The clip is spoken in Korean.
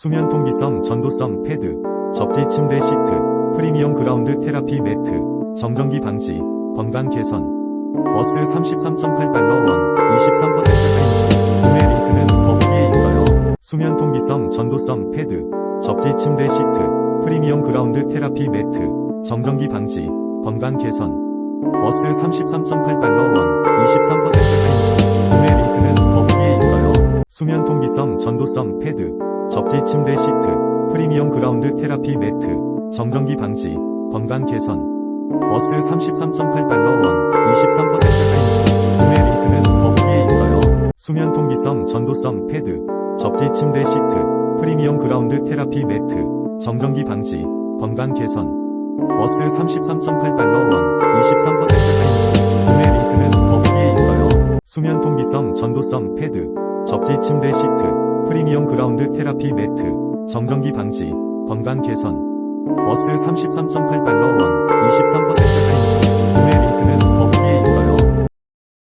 수면 통기성 전도성 패드, 접지 침대 시트, 프리미엄 그라운드 테라피 매트, 정전기 방지, 건강 개선. 어스 33.8달러 원, 23% 할인. 구매 링크는 더보기에 있어요. 수면 통기성 전도성 패드, 접지 침대 시트, 프리미엄 그라운드 테라피 매트, 정전기 방지, 건강 개선. 어스 33.8달러 원, 23% 할인. 구매 링크는 더보기에 있어요. 수면 통기성 전도성 패드, 접지 침대 시트, 프리미엄 그라운드 테라피 매트, 정전기 방지, 건강 개선. 어스 33.8달러 원, 23% 할인. 구매 링크는 더보기에 있어요. 수면 통기성 전도성 패드, 접지 침대 시트, 프리미엄 그라운드 테라피 매트, 정전기 방지, 건강 개선. 어스 33.8달러 원, 23% 할인. 구매 링크는 더보기에 있어요. 수면 통기성 전도성 패드, 접지 침대 시트, 프리미엄 그라운드 테라피 매트, 정전기 방지, 건강 개선. 어스 33.8달러 원, 23%